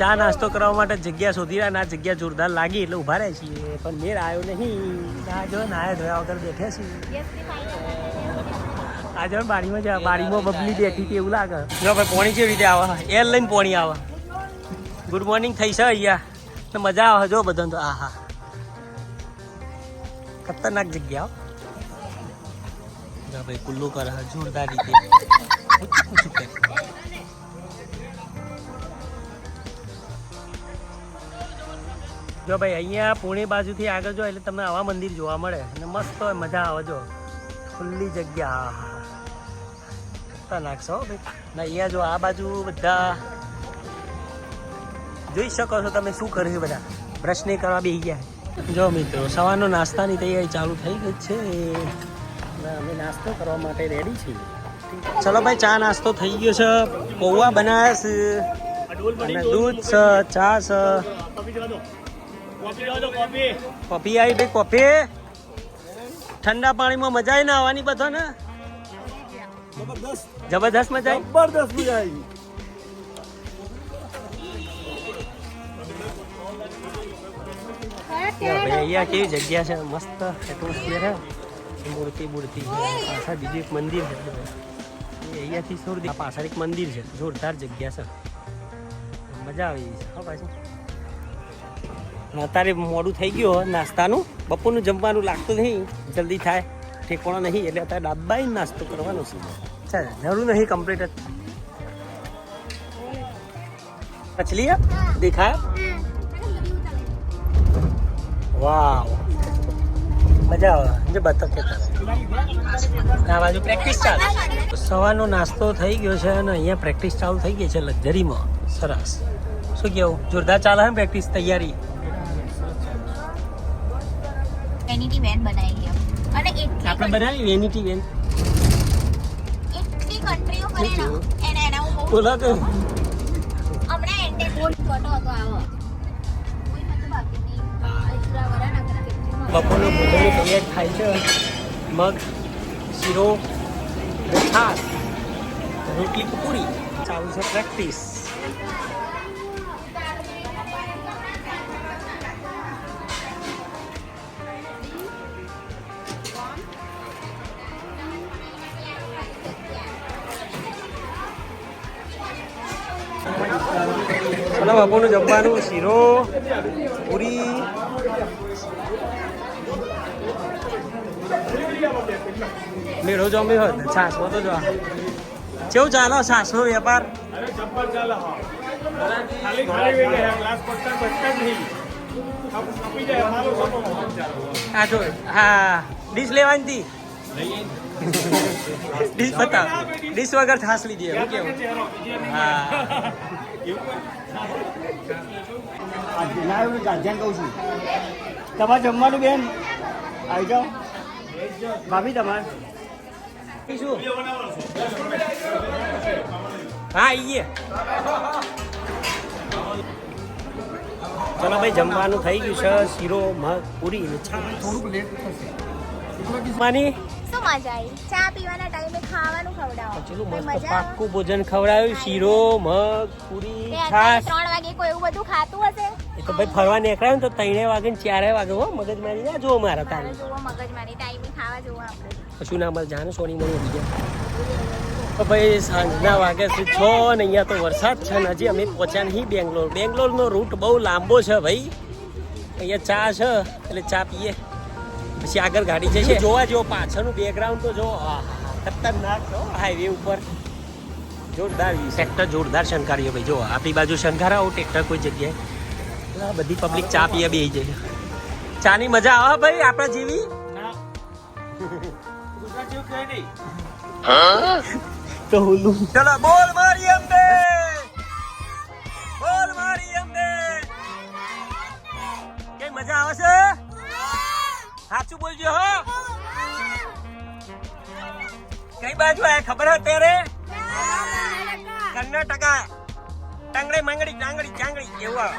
ચા નાસ્તો કરવા માટે જગ્યા શોધી રહ્યા ના જગ્યા જોરદાર લાગી એટલે ઊભા રહ્યા છીએ. પણ મેર આવ્યો નહીં. જો નાયા ધોયા વગર બેઠ્યા છીએ આજે બારીમાં જવા બારીમાં બબલી બેઠી હતી એવું લાગે. જો ભાઈ પોણી કેવી રીતે આવે? એર લઈને પોણી આવે. ગુડ મોર્નિંગ થઈ છે અહીંયા. મજા આવે જો બધાને તો. આ હા ખતરનાક જગ્યા જો ભાઈ કુલ્લું કરે જોરદાર જો ભાઈ અહીંયા પુણે બાજુથી આગળ જો એટલે તમને આવા મંદિર જોવા મળે. અને મસ્ત હોય, મજા આવે જો. ખુલ્લી જગ્યા. ખતરનાક હો ભાઈ. ને અહીંયા જો આ બાજુ બધા જોઈ શકો છો તમે શું કર્યું બધા. બ્રશ નહીં કરવા બેસી ગયા. જો મિત્રો સવારનો નાસ્તાની તૈયારી ચાલુ થઈ ગઈ છે. અને અમે નાસ્તો કરવા માટે રેડી છીએ. ચલો ભાઈ ચા નાસ્તો થઈ ગયો છે. પૌવા બનાવ્યા છે. અને દૂધ છે ચા છે. કોફી આવી ભાઈ કોફી. ઠંડા પાણીમાં મજા આવી ને આવવાની બધો ને જબરદસ્ત મજા આવી? જબરદસ્ત મજા આવી. ભાઈ અહીંયા કેવી જગ્યા છે? મસ્ત એટમોસ્ફિયર છે. મૂર્તિ મૂર્તિ છે પાછળ બીજું એક મંદિર છે અહીંયાથી આ પાછળ એક મંદિર છે જોરદાર જગ્યા છે. મજા આવી છે હા પાછી અત્યારે મોડું થઈ ગયું નાસ્તાનું. બપોરનું જમવાનું લાગતું નહીં જલ્દી થાય. ઠેકોણો નહીં એટલે અત્યારે ડાબાઈ નાસ્તો કરવાનો છે. ચાલ જરૂર નહીં કમ્પ્લીટ જ. મછલી દેખાય? વાવ. મજા આવે. જે બતક કે આ બાજુ પ્રેક્ટિસ ચાલે. સવારનો નાસ્તો થઈ ગયો છે અને અહીંયા પ્રેક્ટિસ ચાલુ થઈ ગઈ છે લક્ઝરીમાં. સરસ. શું કેવું? જોરદાર ચાલે છે પ્રેક્ટિસ તૈયારી? વેનિટી વેન બનાવી અને એટલી આપણે બનાવી વેનિટી વેન એટલી કન્ટ્રીઓ કરે ને એને એના હું બહુ બોલો તો. હમણાં એન્ટેન ફોટો હતો આવો. બપોરનું ભોજનની તૈયાર થાય છે. મગ, શીરો અને છાશ, રોટલી પૂરી ચાલુ છે પ્રેક્ટિસ ચલો બપોરનું જમવાનું શીરો, પૂરી મેળો જમી હોય ને છાસમાં તો જો કેવું ચાલો છાસનો વેપાર? હા. જ હા ડીશ લેવાની હતી ડીશ બતાવ. ડીશ વગર છાસ લીધી એવું કેવું? હા. ના એવું ગાંધ્યાન કહું છું તમારે જમવાનું બેન? આવી જાઓ. ભાભી તમારે? શું હા ચલો ભાઈ જમવાનું થઈ ગયું છે. શીરો મગ પૂરી થોડુંક લેટ થશે. માની? શું મજા આવી? ચા પીવાના ટાઈમે ખાવાનું ખવડાવો. પેલું મસ્ત પાક્કું ભોજન ખવડાવ્યું. શીરો મગ પૂરી છાસ ત્રણ વાગે કોઈ એવું બધું ખાતું હશે? એ તો ભાઈ ફરવા નીકળ્યા ને તો ત્રણે વાગે ને ચારે વાગે હો મગજ મારી ના જો મારા મારે તારે. જો મગજ મારી ટાઈમે ખાવા જોવા આપણે. કશું ના મળે જાણે સોની મળી તો ભાઈ સાંજના વાગે છે છ ને અહીંયા તો વરસાદ છે ને હજી અમે પહોંચ્યા નહીં બેંગ્લોર. બેંગ્લોરનો રૂટ બહુ લાંબો છે ભાઈ. અહીંયા ચા છે એટલે ચા પીએ. પછી આગળ ગાડી જશે જોવા જેવો પાછળનું બેકગ્રાઉન્ડ તો જો ખતરનાક છો હાઈવે ઉપર. જોરદાર સેક્ટર જોરદાર શંકારીઓ ભાઈ જો આપણી બાજુ શંકારા આવું ટ્રેક્ટર કોઈ જગ્યાએ. બધી પબ્લિક ચા પીએ બે જાય ચાની મજા આવે ભાઈ આપણા જેવી? તો હુલું ચલો બોલ મારી અંબે! બોલ મારી અંબે! કઈ મજા આવે છે? સાચું બોલજો હો. કઈ બાજુ આયા? ખબર હે તેરે કર્ણાટકા. ટંગડી માંગડી ડાંગડી ચાંગડી એવું આવે.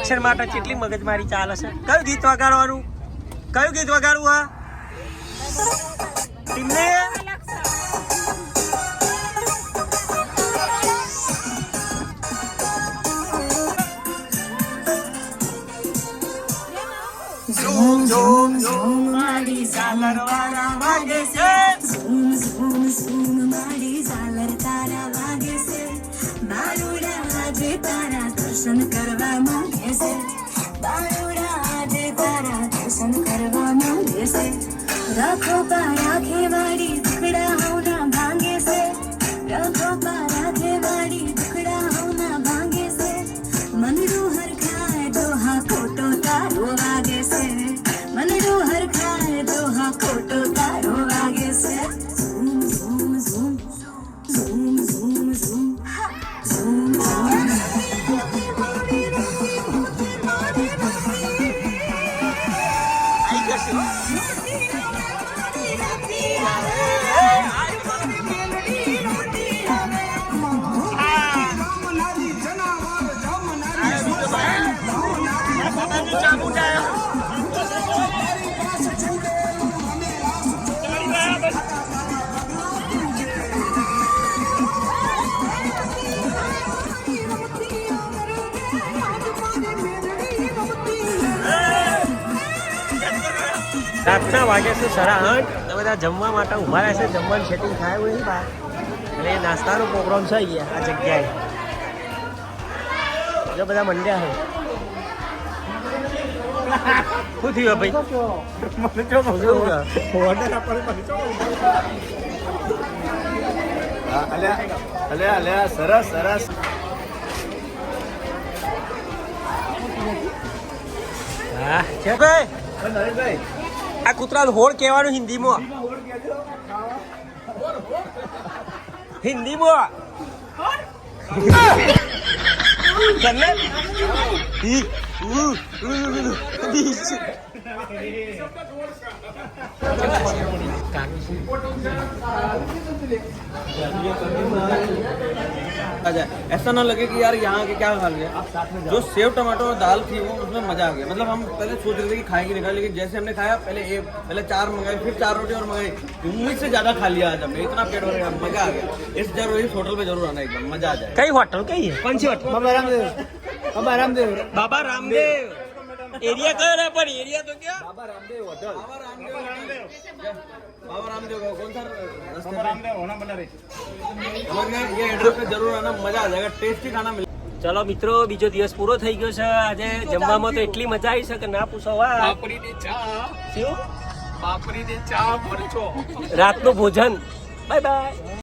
સિલેક્શન માટે કેટલી મગજમારી ચાલે છે? કયું ગીત વગાડવાનું? કયું ગીત વગાડવું આ? ટીમને? ઝૂમ ઝૂમ ઝૂમ. મારી ઝાલરવાળા વાગે છે. રાતના વાગે છે સાડા આઠ તો બધા જમવા માટે ઊભા રહેશે. જમવાનું સેટિંગ થાય એવું નહીં એટલે નાસ્તાનો પ્રોગ્રામ છે અહીંયા આ જગ્યાએ. જો બધા મંડ્યા છે શું થયું ભાઈ? સરસ સરસ. હા છે ભાઈ? નરેશભાઈ આ કૂતરાનું હોળ કહેવાનું હિન્દીમાં હિન્દીમાં કન્નડ अच्छा, ऐसा ना लगे कि यार यहाँ के क्या खा लिया जो सेव टमाटो और दाल थी वो उसमें मज़ा आ गया। मतलब हम पहले सोच रहे थे कि खाएँगे नहीं खाए लेकिन जैसे हमने खाया पहले एक पहले चार मंगाई फिर चार रोटी और मंगाई। उम्मीद से ज़्यादा खा लिया आज हमने। इतना पेट भर गया मज़ा आ गया। इस ज़रूर इस होटल में ज़रूर आना एकदम मज़ा आ जाए। कई होटल कई है? बाबा रामदेव। बाबा रामदेव। बाबा रामदेव। એરિયા કયો રે પણ એરિયા તો કયો? બાબા રામદેવ હોટલ. બાબા રામદેવ બાબા રામદેव કોણ સર? બાબા રામદેવ હોના બના રે એ એડ્રેસ પે જરૂર આના મજા આ જાયગા ટેસ્ટી ખાના મિલે ચલો મિત્રો બીજો દિવસ પૂરો થઈ ગયો છે. આજે જમવામાં તો એટલી મજા આવી છે કે ના પૂછો વા બાપરી દે ચા. શું? બાપરી દે ચા ભરજો રાતનું ભોજન. Bye bye.